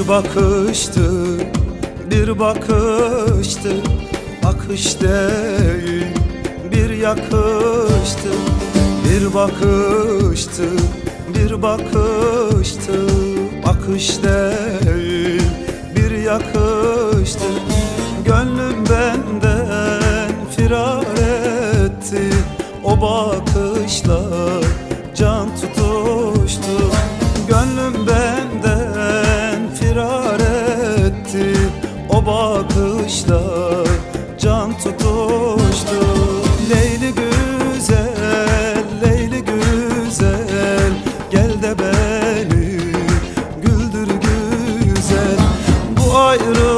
Bir bakıştı, bir bakıştı. Akış değil, bir yakıştı. Bir bakıştı, bir bakıştı. Akış değil, bir yakıştı. Gönlüm benden firar etti O bakışlar o bakışlar can tutuştu. Leyli güzel, Leyli güzel Gel de beni güldür güzel. Bu ayrı